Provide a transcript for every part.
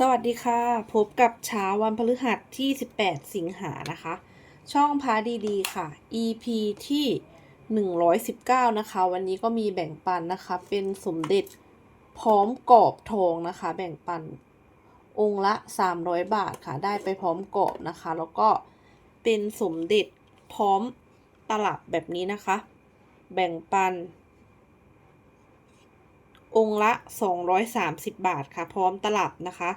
สวัสดีค่ะ พบกับเช้าวันพฤหัสที่ 18 สิงหานะคะ ช่องพาดีๆค่ะ EP ที่ 119 นะคะ วันนี้ก็มีแบ่งปันนะคะ เป็นสมเด็จพร้อมกรอบทองนะคะ แบ่งปันองค์ละ 300 บาทค่ะ ได้ไปพร้อมกรอบนะคะ แล้วก็เป็นสมเด็จพร้อมตลับแบบนี้นะคะ แบ่งปันองค์ละ 230 บาทค่ะ พร้อมตลับนะคะ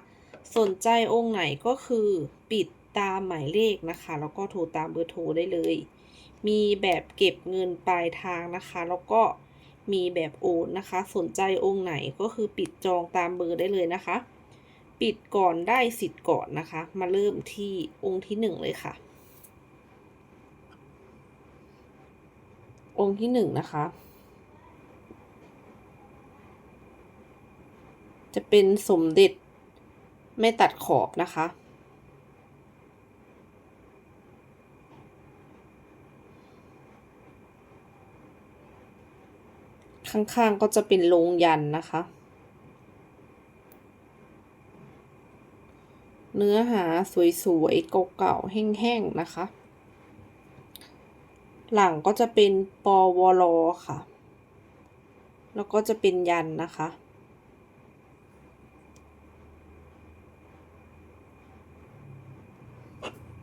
สนใจองค์ไหนก็คือปิดตามหมายเลขนะคะ แล้วก็โทรตามเบอร์โทรได้เลย มีแบบเก็บเงินปลายทางนะคะ แล้วก็มีแบบโอนนะคะ สนใจองค์ไหนก็คือปิดจองตามเบอร์ได้เลยนะคะ ปิดก่อนได้สิทธิ์ก่อนนะคะ มาเริ่มที่องค์ที่หนึ่งเลยค่ะ องค์ที่หนึ่งนะคะ จะเป็นสมเด็จ ไม่ตัดขอบนะคะ ข้างๆก็จะเป็นโลงยันนะคะ เนื้อหาสวยๆเก่าๆแห้งๆนะคะ หลังก็จะเป็นปวลค่ะ แล้วก็จะเป็นยันนะคะ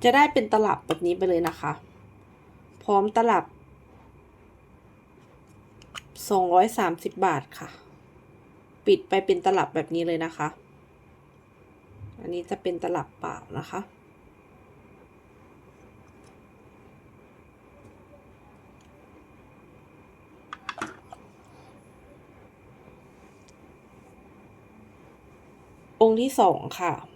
จะได้เป็นตลับแบบนี้ไปเลยนะคะ พร้อมตลับ 230 บาทค่ะ ปิดไปเป็นตลับแบบนี้เลยนะคะ อันนี้จะเป็นตลับเปล่านะคะองค์ที่สองค่ะ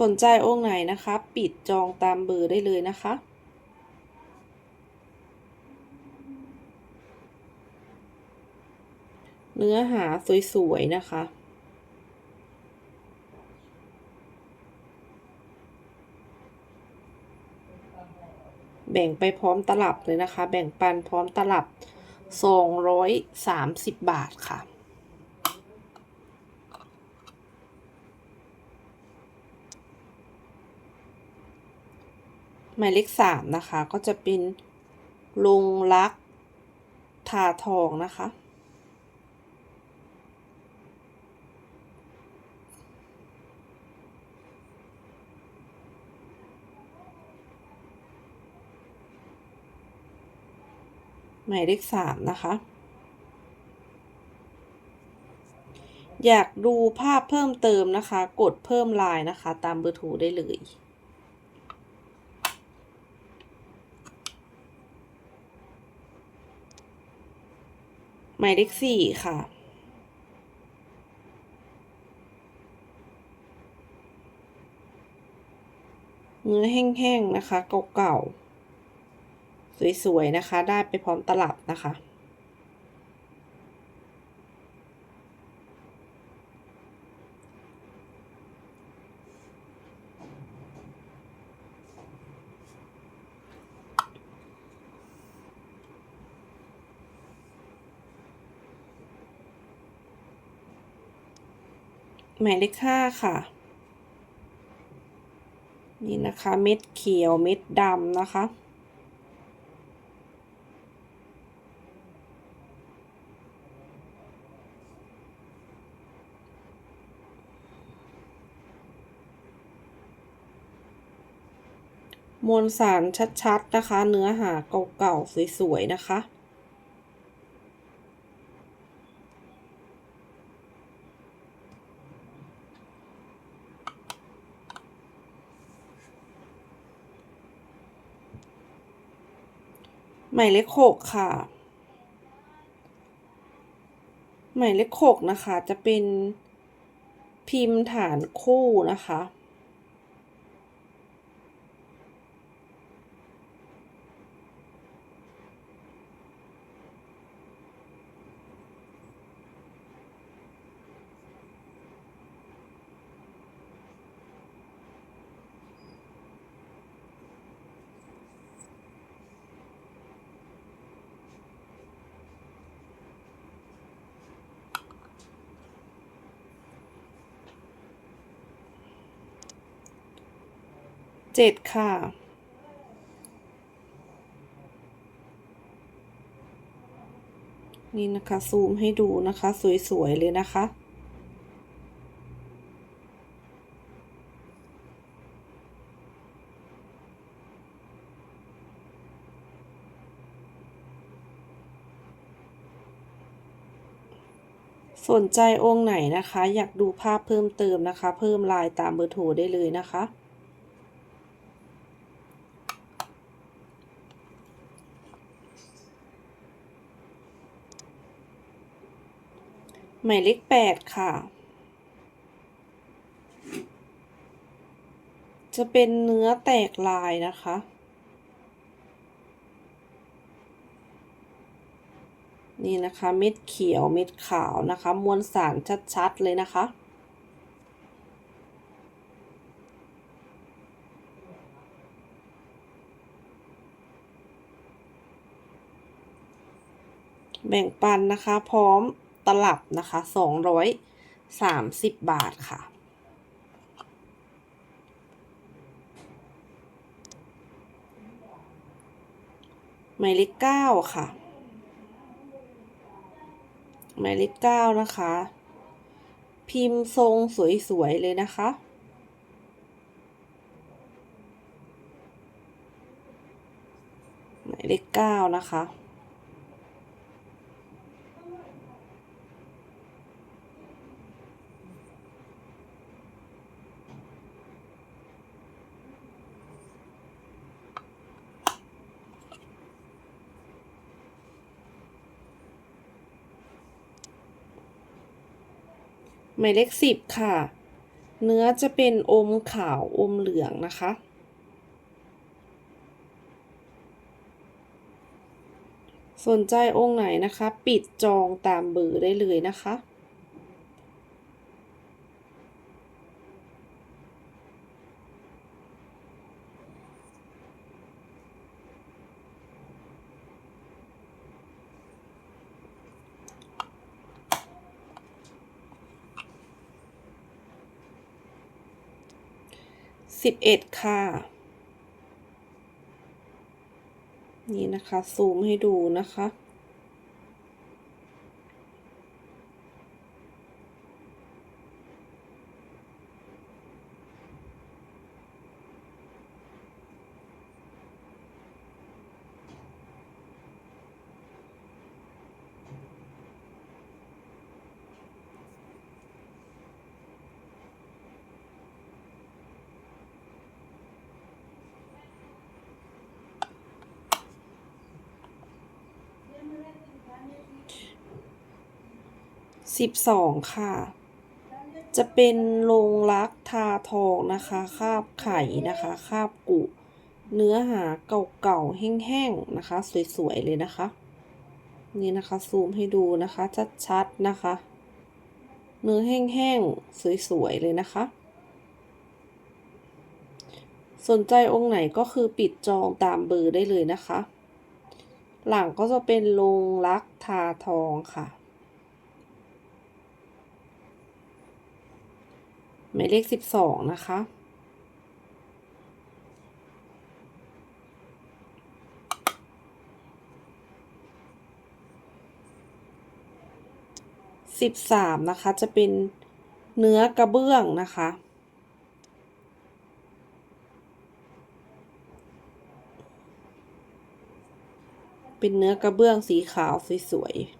สนใจองค์ไหนนะคะ ปิดจองตามเบอร์ได้เลยนะคะเนื้อหาสวยๆ นะคะ แบ่งไปพร้อมตลับเลยนะคะ แบ่งปันพร้อมตลับ 230 บาทค่ะ หมายเลขสามนะคะ ก็จะเป็นลุงรักทาทองนะคะ หมายเลขสามนะคะ อยากดูภาพเพิ่มเติมนะคะ กดเพิ่มไลน์นะคะ ตามเบอร์โทรได้เลย หมายเลขสี่ค่ะ เนื้อแห้งๆนะคะ เก่าๆ สวยๆ นะคะ ได้ไปพร้อมตลับนะคะ หมายเลขห้าค่ะ นี่นะคะเม็ดเขียวเม็ดดำนะคะ มวลสารชัดๆนะคะ เนื้อหาเก่าๆสวยๆนะคะ มายเลขหกค่ะ หมายเลขหกนะคะ จะเป็นพิมพ์ฐานคู่นะคะ เจ็ดค่ะ นี่นะคะ ซูมให้ดูนะคะ สวย ๆ เลยนะคะสนใจองค์ไหนนะคะ อยากดูภาพเพิ่มเติมนะคะ เพิ่มลายตามเบอร์โทรได้เลยนะคะ หมายเลขแปดค่ะ จะเป็นเนื้อแตกลายนะคะ นี่นะคะ เม็ดเขียวเม็ดขาวนะคะ มวลสารชัด ๆ เลยนะคะแบ่งปันนะคะ พร้อม ลับนะคะสองร้อยสามสิบบาทค่ะ หมายเลขเก้าค่ะ หมายเลขเก้านะคะ พิมพ์ทรงสวยๆเลยนะคะหมายเลขเก้านะคะ หมายเลขสิบค่ะ เนื้อจะเป็นอมขาวอมเหลืองนะคะ สนใจองค์ไหนนะคะ ปิดจองตามเบอร์ได้เลยนะคะ สิบเอ็ดค่ะ นี่นะคะ ซูมให้ดูนะคะ สิบสองค่ะ จะเป็นโรงรักทาทองนะคะ คาบไข่นะคะ คาบกุ เนื้อหาเก่าๆ แห้งๆ นะคะ สวยๆ เลยนะคะ นี่นะคะ ซูมให้ดูนะคะ ชัดๆ นะคะ เนื้อแห้งๆ สวยๆ เลยนะคะ สนใจองค์ไหนก็คือปิดจองตามเบอร์ได้เลยนะคะ หลังก็จะเป็นโรงรักทาทองค่ะ หมายเลขสิบสองนะคะ สิบสามนะคะ จะเป็นเนื้อกระเบื้องนะคะเป็นเนื้อกระเบื้องสีขาวสวยๆ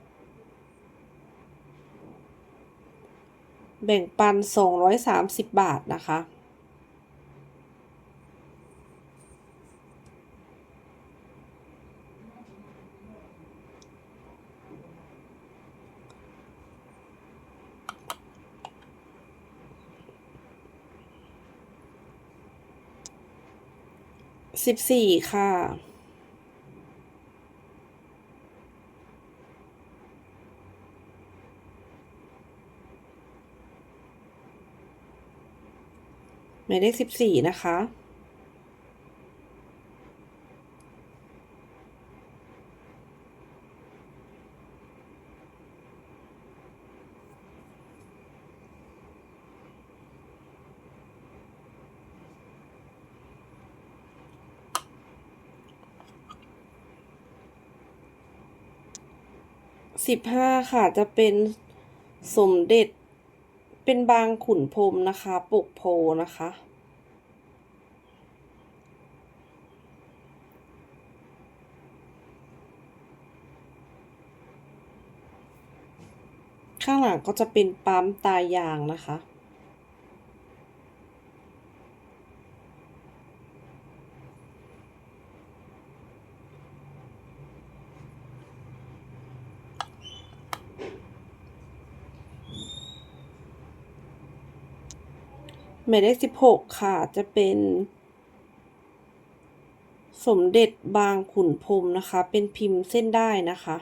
แบ่งปันสองร้อยสามสิบบาทนะคะ สิบสี่ค่ะ มายเลขสิบสี่นะคะ สิบห้าค่ะจะเป็นสมเด็จ เป็นบางขุนพรมนะคะปกโพนะคะ ข้างหลังก็จะเป็นปั๊มตายางนะคะ หมายเลขสิบหกค่ะ จะเป็น สมเด็จบางขุนพรมนะคะ เป็นพิมพ์เส้นได้นะคะ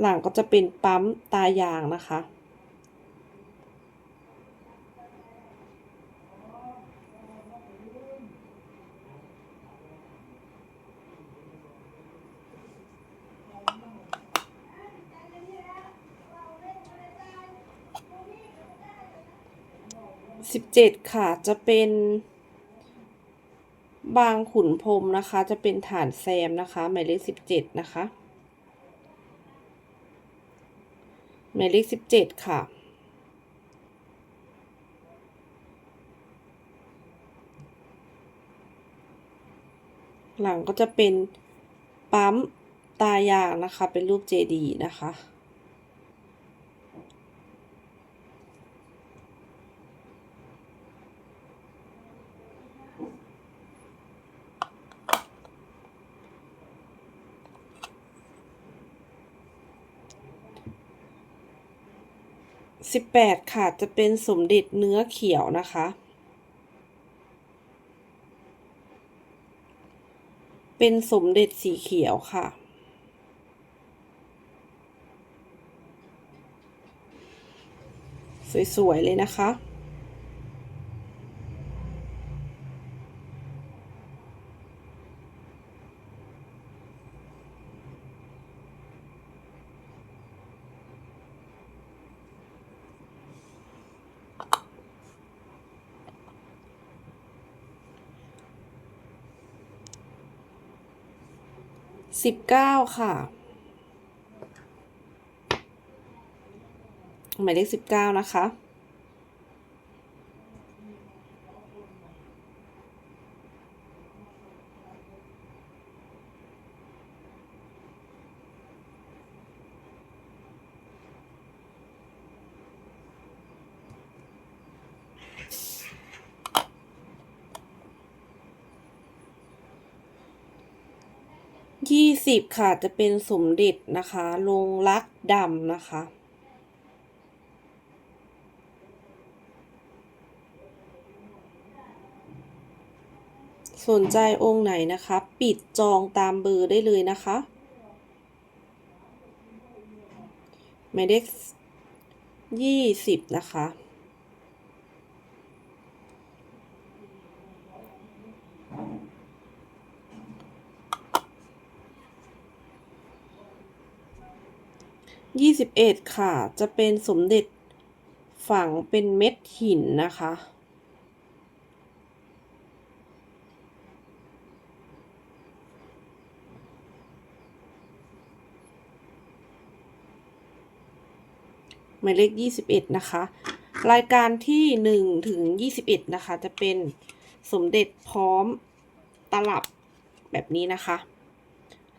หลังก็จะเป็นปั๊มตายางนะคะ สิบเจ็ดค่ะจะเป็นบางขุนพรมนะคะ จะเป็นฐานแซมนะคะ หมายเลขสิบเจ็ดนะคะ หมายเลขสิบเจ็ดค่ะ หลังก็จะเป็นปั๊มตายางนะคะ เป็นรูปเจดีนะคะ สิบแปดค่ะจะเป็นสมเด็จเนื้อเขียวนะคะ เป็นสมเด็จสีเขียวค่ะสวย ๆ เลยนะคะ สิบเก้าค่ะ หมายเลขสิบเก้านะคะ ยี่ สิบค่ะจะเป็นสมเด็จนะคะลงรักดำนะคะ สนใจองค์ไหนนะคะ ปิดจองตามเบอร์ได้เลยนะคะหมายเลขยี่สิบนะคะ ยี่สิบเอ็ดค่ะ จะเป็นสมเด็จฝังเป็นเม็ดหินนะคะ หมายเลขยี่สิบเอ็ดนะคะ รายการที่หนึ่งถึงยี่สิบเอ็ดนะคะ จะเป็นสมเด็จพร้อมตลับแบบนี้นะคะ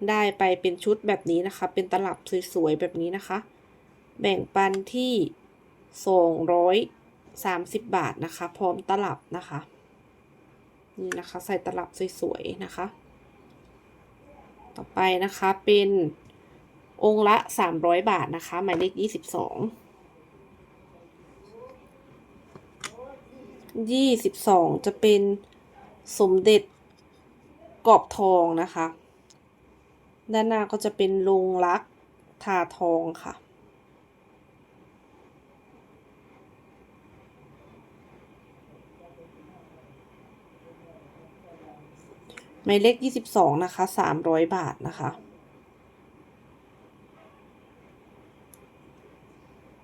ได้ไปเป็นชุดแบบนี้นะคะ เป็นตลับสวยๆแบบนี้นะคะ แบ่งปันที่สองร้อยสามสิบบาทนะคะ พร้อมตลับนะคะ นี่นะคะใส่ตลับสวยๆนะคะ ต่อไปนะคะเป็นองค์ละสามร้อยบาทนะคะ หมายเลขยี่สิบสองยี่สิบสองจะเป็นสมเด็จกรอบทองนะคะ ด้านหน้าก็จะเป็นลงรักทาทองค่ะ หมายเลขยี่สิบสองนะคะสามร้อยบาทนะคะ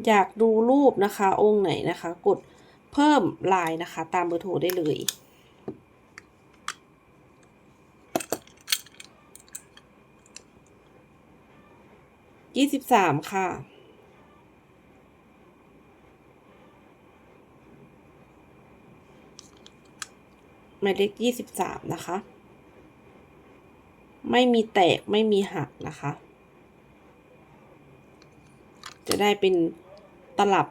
อยากดูรูปนะคะ องค์ไหนนะคะ กดเพิ่มไลน์นะคะ ตามเบอร์โทรได้เลย ยี่สิบสามค่ะ หมายเลขยี่สิบสามนะคะ ไม่มีแตกไม่มีหักนะคะ จะได้เป็นตลับ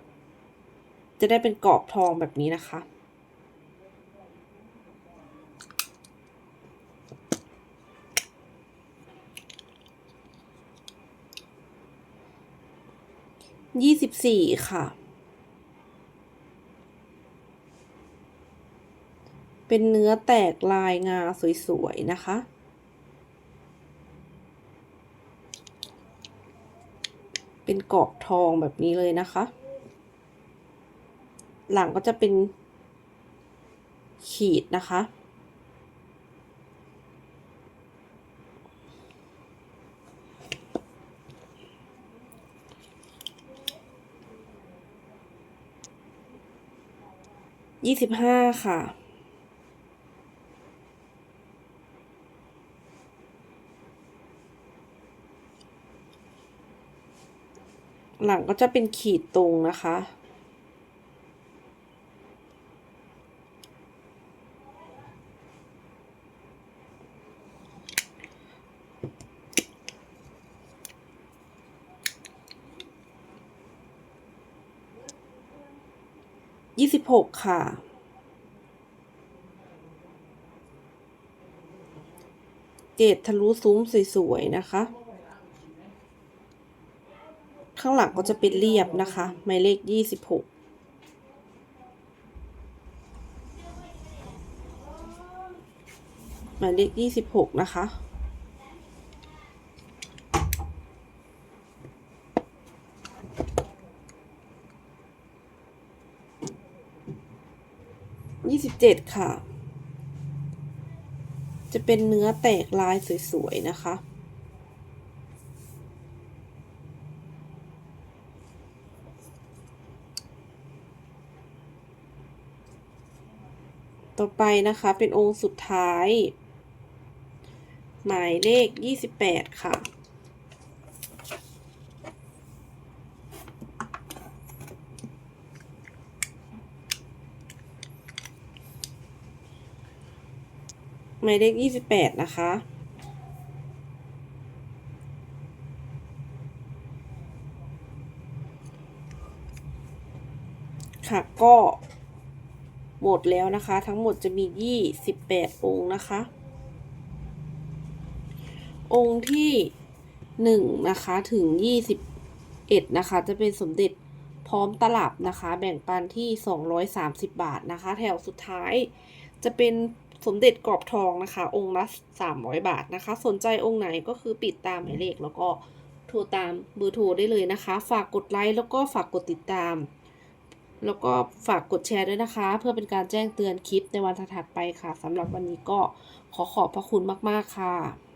จะได้เป็นกรอบทองแบบนี้นะคะ ยี่สิบสี่ค่ะ เป็นเนื้อแตกลายงาสวยๆ นะคะ เป็นกรอบทองแบบนี้เลยนะคะ หลังก็จะเป็นขีดนะคะ ยี่สิบห้าค่ะ หลังก็จะเป็นขีดตรงนะคะ หกค่ะ เกตทะลุซุ้มสวยๆนะคะ ข้างหลังก็จะเป็นเรียบนะคะหมายเลขยี่สิบหกหมายเลขยี่สิบหกนะคะ ยี่สิบเจ็ดค่ะ จะเป็นเนื้อแตกลายสวยๆ นะคะ ต่อไปนะคะเป็นองค์สุดท้าย หมายเลขยี่สิบแปดค่ะ หมายเลขยี่สิบแปดนะคะ ค่ะก็หมดแล้วนะคะ ทั้งหมดจะมียี่สิบแปดองค์นะคะ องค์ที่หนึ่งนะคะถึงยี่สิบเอ็ดนะคะ จะเป็นสมเด็จพร้อมตลับนะคะ แบ่งปันที่สองร้อยสามสิบบาทนะคะ แถวสุดท้ายจะเป็น สมเด็จกรอบทองนะคะ องค์ละสามร้อยบาทนะคะ สนใจองค์ไหนก็คือปิดตามหมายเลขแล้วก็โทรตามเบอร์โทรได้เลยนะคะ ฝากกดไลค์แล้วก็ฝากกดติดตาม แล้วก็ฝากกดแชร์ด้วยนะคะ เพื่อเป็นการแจ้งเตือนคลิปในวันถัดไปค่ะสำหรับวันนี้ก็ขอขอบพระคุณมาก ๆ ค่ะ